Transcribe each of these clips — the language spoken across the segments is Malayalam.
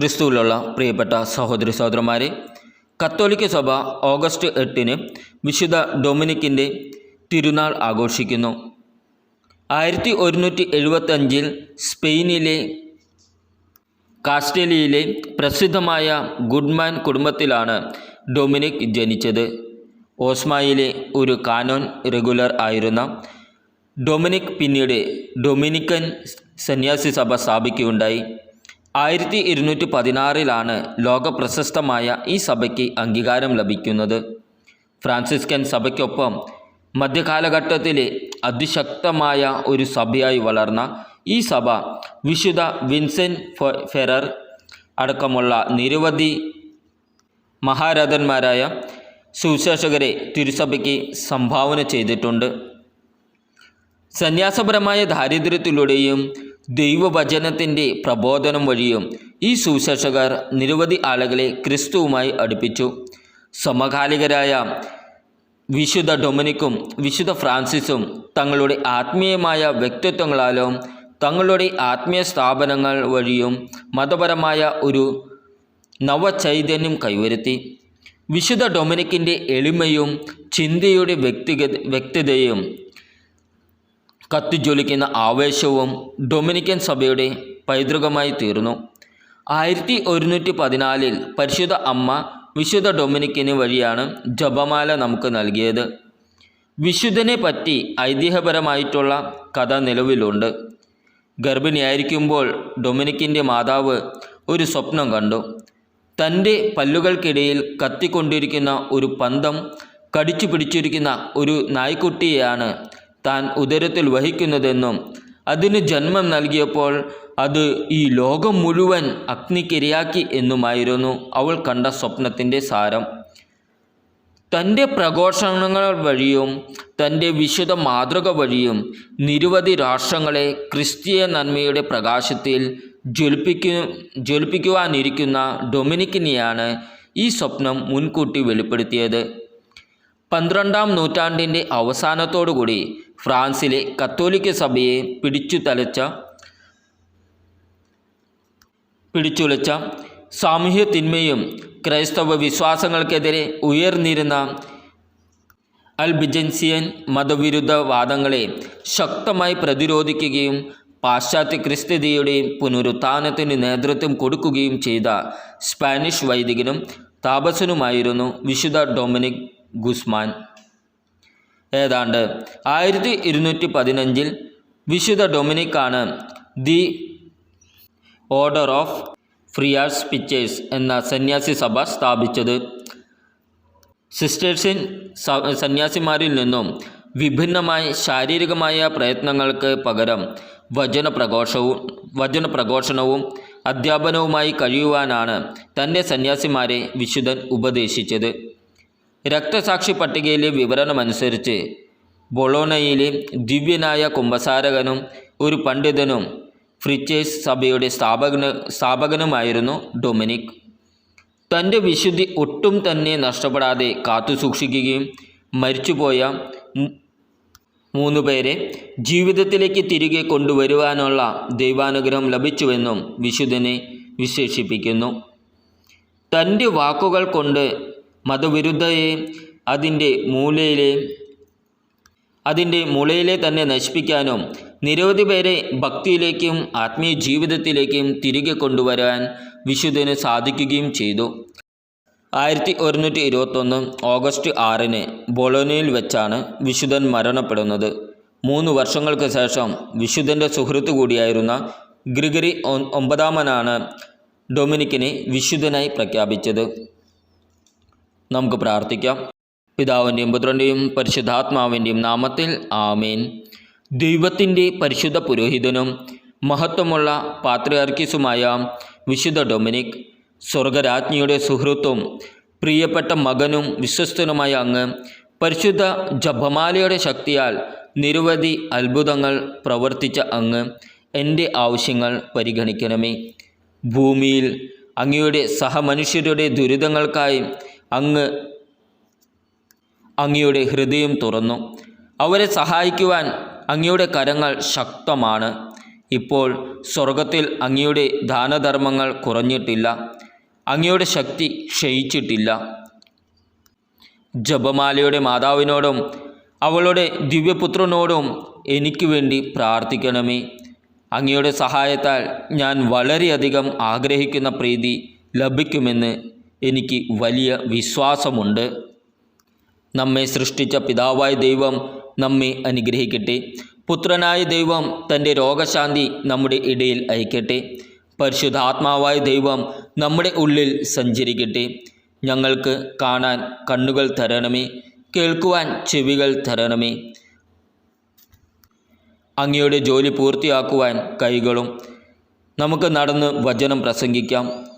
ക്രിസ്തുവിലുള്ള പ്രിയപ്പെട്ട സഹോദരി സഹോദരന്മാരെ കത്തോലിക്ക സഭ ഓഗസ്റ്റ് എട്ടിന് വിശുദ്ധ ഡൊമിനിക്കിന്റെ തിരുനാൾ ആഘോഷിക്കുന്നു. ആയിരത്തി ഒരുന്നൂറ്റി എഴുപത്തഞ്ചിൽ സ്പെയിനിലെ കാസ്റ്റലിയിലെ പ്രസിദ്ധമായ ഗുഡ്മാൻ കുടുംബത്തിലാണ് ഡൊമിനിക് ജനിച്ചത്. ഓസ്മായിലെ ഒരു കാനോൻ റെഗുലർ ആയിരുന്ന ഡൊമിനിക് പിന്നീട് ഡൊമിനിക്കൻ സന്യാസി സഭ സ്ഥാപിക്കുകയുണ്ടായി. ആയിരത്തി ഇരുന്നൂറ്റി പതിനാറിലാണ് ലോകപ്രശസ്തമായ ഈ സഭയ്ക്ക് അംഗീകാരം ലഭിക്കുന്നത്. ഫ്രാൻസിസ്കൻ സഭയ്ക്കൊപ്പം മധ്യകാലഘട്ടത്തിലെ അതിശക്തമായ ഒരു സഭയായി വളർന്ന ഈ സഭ വിശുദ്ധ വിൻസെന്റ് ഫെറർ അടക്കമുള്ള നിരവധി മഹാരഥന്മാരായ സുവിശേഷകരെ തിരുസഭയ്ക്ക് സംഭാവന ചെയ്തിട്ടുണ്ട്. സന്യാസപരമായ ദാരിദ്ര്യത്തിലൂടെയും ദൈവവചനത്തിന്റെ പ്രബോധനം വഴിയും ഈ സുവിശേഷകർ നിരവധി ആളുകളെ ക്രിസ്തുവുമായി അടുപ്പിച്ചു. സമകാലികരായ വിശുദ്ധ ഡൊമിനിക്കും വിശുദ്ധ ഫ്രാൻസിസും തങ്ങളുടെ ആത്മീയമായ വ്യക്തിത്വങ്ങളാലും തങ്ങളുടെ ആത്മീയ സ്ഥാപനങ്ങൾ വഴിയും മതപരമായ ഒരു നവചൈതന്യം കൈവരുത്തി. വിശുദ്ധ ഡൊമിനിക്കിന്റെ എളിമയും ചിന്തയുടെ വ്യക്തിഗത വ്യക്തതയും കത്തിജ്വലിക്കുന്ന ആവേശവും ഡൊമിനിക്കൻ സഭയുടെ പൈതൃകമായി തീർന്നു. ആയിരത്തി ഒരുന്നൂറ്റി പതിനാലിൽ പരിശുദ്ധ അമ്മ വിശുദ്ധ ഡൊമിനിക്കിന് വഴിയാണ് ജപമാല നമുക്ക് നൽകിയത്. വിശുദ്ധനെ പറ്റി ഐതിഹ്യപരമായിട്ടുള്ള കഥ നിലവിലുണ്ട്. ഗർഭിണിയായിരിക്കുമ്പോൾ ഡൊമിനിക്കിന്റെ മാതാവ് ഒരു സ്വപ്നം കണ്ടു. തന്റെ പല്ലുകൾക്കിടയിൽ കത്തിക്കൊണ്ടിരിക്കുന്ന ഒരു പന്തം കടിച്ചു പിടിച്ചിരിക്കുന്ന ഒരു നായ്ക്കുട്ടിയെയാണ് താൻ ഉദരത്തിൽ വഹിക്കുന്നതെന്നും അതിന് ജന്മം നൽകിയപ്പോൾ അത് ഈ ലോകം മുഴുവൻ അഗ്നിക്കിരയാക്കി എന്നുമായിരുന്നു അവൾ കണ്ട സ്വപ്നത്തിന്റെ സാരം. തന്റെ പ്രഘോഷണങ്ങൾ വഴിയും തന്റെ വിശുദ്ധ മാതൃക വഴിയും നിരവധി രാഷ്ട്രങ്ങളെ ക്രിസ്തീയ നന്മയുടെ പ്രകാശത്തിൽ ജ്വലിപ്പിക്കു ജ്വലിപ്പിക്കുവാനിരിക്കുന്ന ഡൊമിനിക്കിനെയാണ് ഈ സ്വപ്നം മുൻകൂട്ടി വെളിപ്പെടുത്തിയത്. പന്ത്രണ്ടാം നൂറ്റാണ്ടിന്റെ അവസാനത്തോടുകൂടി ഫ്രാൻസിലെ കത്തോലിക്ക സഭയെ പിടിച്ചു തലച്ച പിടിച്ചുലച്ച സാമൂഹ്യ തിന്മയും ക്രൈസ്തവ വിശ്വാസങ്ങൾക്കെതിരെ ഉയർന്നിരുന്ന അൽബിജൻസിയൻ മതവിരുദ്ധ വാദങ്ങളെ ശക്തമായി പ്രതിരോധിക്കുകയും പാശ്ചാത്യ ക്രിസ്ത്യതയുടെ പുനരുത്ഥാനത്തിന് നേതൃത്വം കൊടുക്കുകയും ചെയ്ത സ്പാനിഷ് വൈദികനും താപസനുമായിരുന്നു വിശുദ്ധ ഡൊമിനിക് ഗുസ്മാൻ. ഏതാണ്ട് ആയിരത്തി ഇരുന്നൂറ്റി പതിനഞ്ചിൽ വിശുദ്ധ ഡൊമിനിക്കാണ് the order of friars preachers എന്ന സന്യാസി സഭ സ്ഥാപിച്ചത്. സിസ്റ്റേഴ്സിൻ സന്യാസിമാരിൽ നിന്നും വിഭിന്നമായി ശാരീരികമായ പ്രയത്നങ്ങൾക്ക് പകരം വചന പ്രഘോഷവും അധ്യാപനവുമായി കഴിയുവാനാണ് തന്റെ സന്യാസിമാരെ വിശുദ്ധൻ ഉപദേശിച്ചത്. രക്തസാക്ഷി പട്ടികയിലെ വിവരണമനുസരിച്ച് ബൊളോണയിലെ ദിവ്യനായ കുംഭസാരകനും ഒരു പണ്ഡിതനും ഫ്രിച്ചേഴ്സ് സഭയുടെ സ്ഥാപകന് സ്ഥാപകനുമായിരുന്നു ഡൊമിനിക്. തന്റെ വിശുദ്ധി ഒട്ടും തന്നെ നഷ്ടപ്പെടാതെ കാത്തു സൂക്ഷിക്കുകയും മരിച്ചുപോയ മൂന്ന് പേരെ ജീവിതത്തിലേക്ക് തിരികെ കൊണ്ടുവരുവാനുള്ള ദൈവാനുഗ്രഹം ലഭിച്ചുവെന്നും വിശുദ്ധനെ വിശേഷിപ്പിക്കുന്നു. തന്റെ വാക്കുകൾ കൊണ്ട് മതവിരുദ്ധയെ അതിന്റെ മൂലയിലെ അതിന്റെ മുളയിലെ തന്നെ നശിപ്പിക്കാനും നിരവധി പേരെ ഭക്തിയിലേക്കും ആത്മീയ ജീവിതത്തിലേക്കും തിരികെ കൊണ്ടുവരാൻ വിശുദ്ധന് സാധിക്കുകയും ചെയ്തു. ആയിരത്തി ഒരുന്നൂറ്റി ഇരുപത്തൊന്ന് ഓഗസ്റ്റ് ആറിന് ബൊളോനയിൽ വെച്ചാണ് വിശുദ്ധൻ മരണപ്പെടുന്നത്. മൂന്ന് വർഷങ്ങൾക്ക് ശേഷം വിശുദ്ധന്റെ സുഹൃത്തു കൂടിയായിരുന്ന ഗ്രിഗറി ഒമ്പതാമനാണ് ഡൊമിനിക്കിനെ വിശുദ്ധനായി പ്രഖ്യാപിച്ചത്. നമുക്ക് പ്രാർത്ഥിക്കാം. പിതാവിന്റെയും പുത്രന്റെയും പരിശുദ്ധാത്മാവിന്റെയും നാമത്തിൽ ആമേൻ. ദൈവത്തിന്റെ പരിശുദ്ധ പുരോഹിതനും മഹത്വമുള്ള പാത്രിയാർക്കിസുമായ വിശുദ്ധ ഡൊമിനിക് സ്വർഗരാജ്ഞിയുടെ സുഹൃത്തും പ്രിയപ്പെട്ട മകനും വിശ്വസ്തനുമായ അങ്ങ് പരിശുദ്ധ ജപമാലയുടെ ശക്തിയാൽ നിരവധി അത്ഭുതങ്ങൾ പ്രവർത്തിച്ച അങ്ങ് എന്റെ ആവശ്യങ്ങൾ പരിഗണിക്കണമേ. ഭൂമിയിൽ അങ്ങയുടെ സഹമനുഷ്യരുടെ ദുരിതങ്ങൾക്കായി അങ്ങ് അങ്ങയുടെ ഹൃദയം തുറന്നു. അവരെ സഹായിക്കുവാൻ അങ്ങയുടെ കരങ്ങൾ ശക്തമാണ്. ഇപ്പോൾ സ്വർഗത്തിൽ അങ്ങയുടെ ദാനധർമ്മങ്ങൾ കുറഞ്ഞിട്ടില്ല. അങ്ങയുടെ ശക്തി ക്ഷയിച്ചിട്ടില്ല. ജപമാലയുടെ മാതാവിനോടും അവളുടെ ദിവ്യപുത്രനോടും എനിക്ക് വേണ്ടി പ്രാർത്ഥിക്കണമേ. അങ്ങയുടെ സഹായത്താൽ ഞാൻ വളരെയധികം ആഗ്രഹിക്കുന്ന പ്രീതി ലഭിക്കുമെന്ന് എനിക്ക് വലിയ വിശ്വാസമുണ്ട്. നമ്മെ സൃഷ്ടിച്ച പിതാവായ ദൈവം നമ്മെ അനുഗ്രഹിക്കട്ടെ. പുത്രനായ ദൈവം തന്റെ രോഗശാന്തി നമ്മുടെ ഇടയിൽ അയക്കട്ടെ. പരിശുദ്ധാത്മാവായ ദൈവം നമ്മുടെ ഉള്ളിൽ സഞ്ചരിക്കട്ടെ. ഞങ്ങൾക്ക് കാണാൻ കണ്ണുകൾ തരണമേ കേൾക്കുവാൻ ചെവികൾ തരണമേ. അങ്ങയുടെ ജോലി പൂർത്തിയാക്കുവാൻ കൈകളും നമുക്ക് നടന്ന് വചനം പ്രസംഗിക്കാം.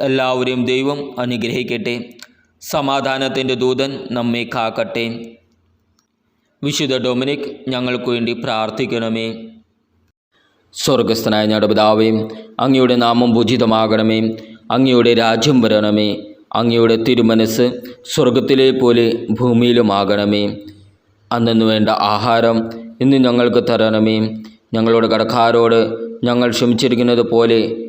എല്ലാവരെയും ദൈവം അനുഗ്രഹിക്കട്ടെ. സമാധാനത്തിന്റെ ദൂതൻ നമ്മെ കാക്കട്ടെ. വിശുദ്ധ ഡൊമിനിക് ഞങ്ങൾക്ക് വേണ്ടി പ്രാർത്ഥിക്കണമേ. സ്വർഗസ്ഥനായ ഞങ്ങളുടെ പിതാവേ അങ്ങയുടെ നാമം പൂജിതമാകണമേ. അങ്ങയുടെ രാജ്യം വരണമേ. അങ്ങയുടെ തിരുമനസ് സ്വർഗത്തിലെ പോലെ ഭൂമിയിലുമാകണമേ. അന്നു വേണ്ട ആഹാരം ഇന്ന് ഞങ്ങൾക്ക് തരണമേ. ഞങ്ങളുടെ കടക്കാരോട് ഞങ്ങൾ ക്ഷമിച്ചിരിക്കുന്നത് പോലെ